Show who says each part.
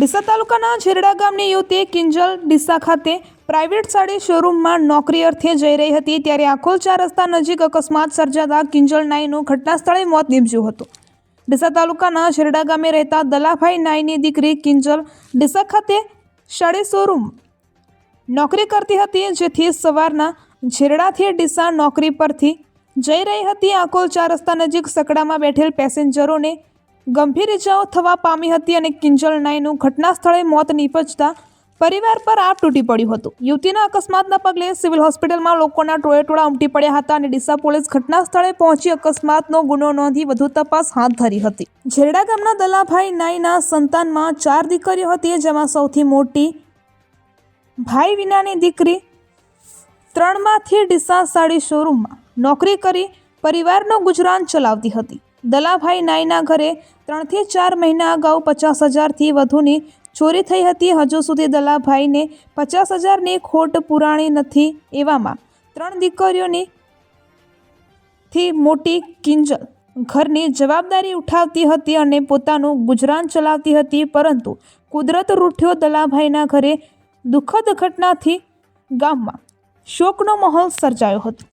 Speaker 1: તાલુકાના ઝેરડા ગામની યુવતી કિંજલ ડીસા ખાતે પ્રાઇવેટ સાડી શોરૂમમાં નોકરી અર્થે જઈ રહી હતી ત્યારે આખોલ ચાર રસ્તા નજીક અકસ્માત સર્જાતા કિંજલ નાઈનું ઘટના સ્થળે મોત નીપજ્યું હતું. ડીસા તાલુકાના ઝેરડા ગામે રહેતા દલાભાઈ નાઈની દીકરી કિંજલ ડીસા ખાતે સાડી શોરૂમ નોકરી કરતી હતી જેથી સવારના ઝેરડાથી ડીસા નોકરી પરથી જઈ રહી હતી. આખોલ ચાર રસ્તા નજીક સકડામાં બેઠેલ પેસેન્જરોને ગંભીર ઇજાઓ થવા પામી હતી અને કિંજલ નાઈનું ઘટના સ્થળે મોત નીપજતા પરિવાર પર આપ તૂટી પડ્યું હતું. યુવતીના અકસ્માતના પગલે સિવિલ હોસ્પિટલમાં લોકોના ટોળેટોળા ઉમટી પડ્યા હતા અને ડીસા પોલીસ ઘટના સ્થળે પહોંચી અકસ્માતનો ગુનો નોંધી વધુ તપાસ હાથ ધરી હતી. ઝેરડા ગામના દલાભાઈ નાઈના સંતાનમાં ચાર દીકરીઓ હતી, જેમાં સૌથી મોટી ભાઈ વિનાની દીકરી ત્રણમાંથી ડીસા સાડી શોરૂમમાં નોકરી કરી પરિવારનો ગુજરાન ચલાવતી હતી. દલાભાઈ નાઈના ઘરે ત્રણથી ચાર મહિના અગાઉ પચાસ હજારથી વધુની ચોરી થઈ હતી. હજુ સુધી દલાભાઈને પચાસ હજારની ખોટ પુરાણી નથી એવામાં. ત્રણ દીકરીઓની થી મોટી કિંજલ ઘરની જવાબદારી ઉઠાવતી હતી અને પોતાનું ગુજરાન ચલાવતી હતી. પરંતુ કુદરત રૂઠ્યો દલાભાઈના ઘરે દુઃખદ ઘટનાથી ગામમાં શોકનો માહોલ સર્જાયો હતો.